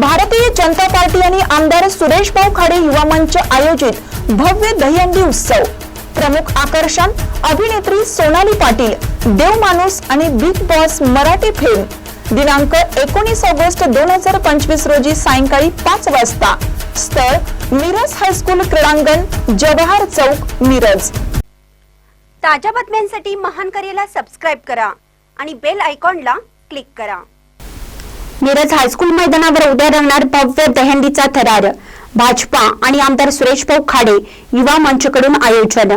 Bharatiya Janata party आणि आमदार सुरेश भाऊ खाडे युवा मंच आयोजित भव्य दहीहंडी उत्सव. प्रमुख आकर्षण अभिनेत्री सोनाली पाटील देवमाणूस आणि बिग बॉस मराठी फिल्म दिनांक एकोणीस ऑगस्ट दोन हजार पंचवीस रोजी सायंकाळी पाच वाजता. स्थळ मिरज हायस्कूल क्रीडांगण जवाहर चौक मिरज. ताज्या बातम्यांसाठी महान करेला सबस्क्राईब करा आणि बेल आयकॉनला क्लिक करा. मिरज हायस्कूल मैदानावर उद्या रंगणार भव्य दहंडीचा थरार. भाजपा आणि आमदार सुरेश भाऊ खाडे युवा मंचकडून आयोजन.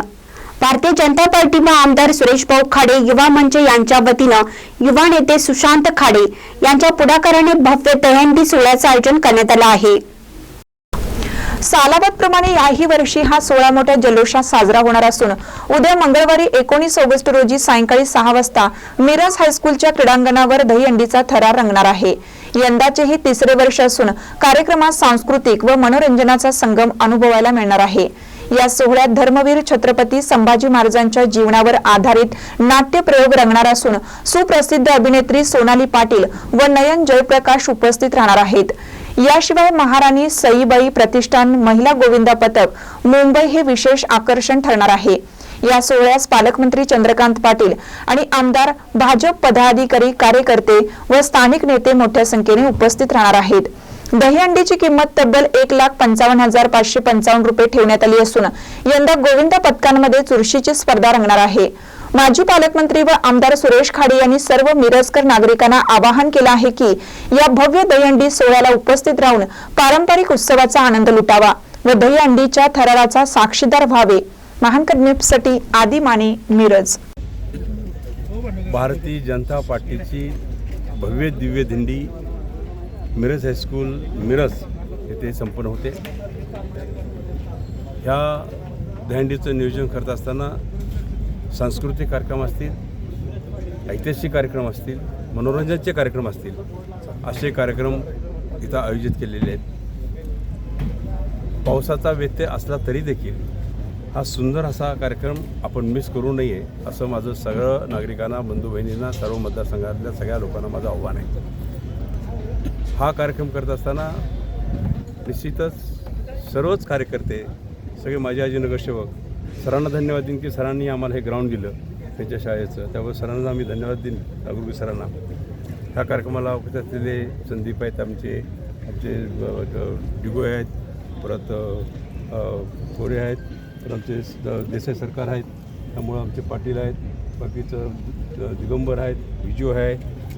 भारतीय जनता पार्टी व आमदार सुरेश भाऊ खाडे युवा मंच यांच्या वतीनं युवा नेते सुशांत खाडे यांच्या पुढाकाराने भव्य दहंडी सोहळ्याचं आयोजन करण्यात आलं आहे. सालाबादप्रमाणे याही वर्षी हा सोहळा मोठ्या जल्लोषात साजरा होणार असून उद्या मंगळवारी एकोणीस ऑगस्ट रोजी सायंकाळी सहा वाजता मिरज हायस्कूलच्या क्रीडांगणावर दहीहंडीचा थरार रंगणार आहे. यंदाचे हे तिसरे वर्ष असून कार्यक्रमात सांस्कृतिक व मनोरंजनाचा संगम अनुभवायला मिळणार आहे. या सोहळ्यात धर्मवीर छत्रपती संभाजी महाराजांच्या जीवनावर आधारित नाट्यप्रयोग रंगणार असून सुप्रसिद्ध अभिनेत्री सोनाली पाटील व नयन जयप्रकाश उपस्थित राहणार आहेत. याशिवाय महाराणी सईबाई प्रतिष्ठान महिला गोविंदा पथक मुंबई हे विशेष आकर्षण ठरणार आहे. या सोहळ्यास पालकमंत्री चंद्रकांत पाटील आणि आमदार भाजप पदाधिकारी कार्यकर्ते व स्थानिक नेते मोठ्या संख्येने उपस्थित राहणार आहेत. दहीहंडीची किंमत तब्बल एक लाख पंचावन्न हजार पाचशे पंचावन्न रुपये ठेवण्यात आली असून यंदा गोविंद पथकांमध्ये चुरशीची स्पर्धा रंगणार आहे. माजी पालकमंत्री व आमदार सुरेश खाडे यांनी सर्व मिरजकर नागरिकांना आवाहन केलं आहे की या भव्य दहीहंडी सोहळ्याला उपस्थित राहून पारंपरिक उत्सवाचा आनंद लुटावा व दहीहंडीच्या थराराचा साक्षीदार व्हावे. महान न्यूजसाठी आदी माने मिरज. भारतीय जनता पार्टीची भव्य दिव्य दिंडी मिरज हायस्कूल मिरज येथे संपन्न होते. ह्या दहंडीचं नियोजन करत असताना सांस्कृतिक कार्यक्रम असतील ऐतिहासिक कार्यक्रम असतील मनोरंजनाचे कार्यक्रम असतील असे कार्यक्रम इथं आयोजित केलेले आहेत. पावसाचा व्यत्यय असला तरी देखील हा सुंदर असा कार्यक्रम आपण मिस करू नये असं माझं सगळं नागरिकांना बंधू बहिणींना सर्व मतदारसंघातल्या सगळ्या लोकांना माझं आव्हान आहे. हा कार्यक्रम करत असताना निश्चितच सर्वच कार्यकर्ते सगळे माझे आजी नगरसेवक सरांना धन्यवाद देईन की सरांनी आम्हाला हे ग्राउंड दिलं त्यांच्या शाळेचं. त्यामुळे सरांना आम्ही धन्यवाद देईन नागरिक सरांना. ह्या कार्यक्रमाला उपस्थित असलेले संदीप आहेत आमचे आमचे डिगो डिगोळे आहेत परत कोरे आहेत परत आमचे देसाई सरकार आहेत त्यामुळं आमचे पाटील आहेत. बाकीचं दिगंबर आहेत विजू आहे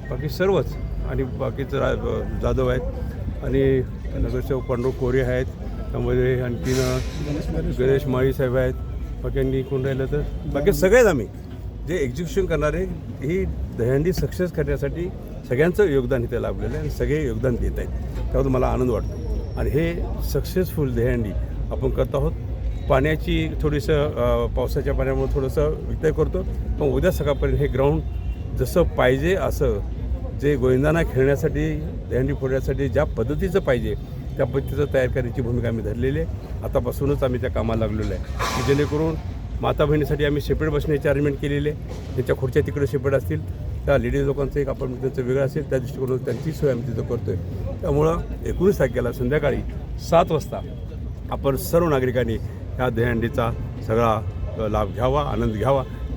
बाकी सर्वच. आणि बाकीचं रा जाधव आहेत. आणि नगरसेवक पांडू कोरे आहेत. त्यामध्ये आणखीन गणेश माळी साहेब आहेत. बाकी आणखी कोण राहिलं तर बाकी सगळेच आम्ही. जे एक्झिक्युशन करणारे ही दहीहंडी सक्सेस करण्यासाठी सगळ्यांचं योगदान इथे लाभलेलं आहे. आणि सगळे योगदान देत आहेत. त्यावर मला आनंद वाटतो. आणि हे सक्सेसफुल दह्यांडी आपण करत आहोत. पाण्याची थोडीसं पावसाच्या पाण्यामुळे थोडंसं व्यत्यय करतो. पण उद्या सकाळपर्यंत हे ग्राउंड जसं पाहिजे असं जे गोविंदांना खेळण्यासाठी दहंडी फोडण्यासाठी ज्या पद्धतीचं पाहिजे त्या पद्धतीचं तयार करण्याची भूमिका आम्ही धरलेली आहे. आतापासूनच आम्ही त्या कामाला लागलेलो आहे. की जेणेकरून माता बहिणीसाठी आम्ही सेपरेट बसण्याची अरेंजमेंट केलेली आहे. त्यांच्या खुर्च्या तिकडे सेपरेट असतील त्या लेडीज लोकांचं एक आपण त्यांचं वेगळं असेल त्या दृष्टिकोनातून त्यांची सोय आम्ही तिथं करतो आहे त्यामुळं एकोणीस तारखेला संध्याकाळी सात वाजता आपण सर्व नागरिकांनी ह्या दहीहंडीचा सगळा लाभ घ्यावा आनंद घ्यावा.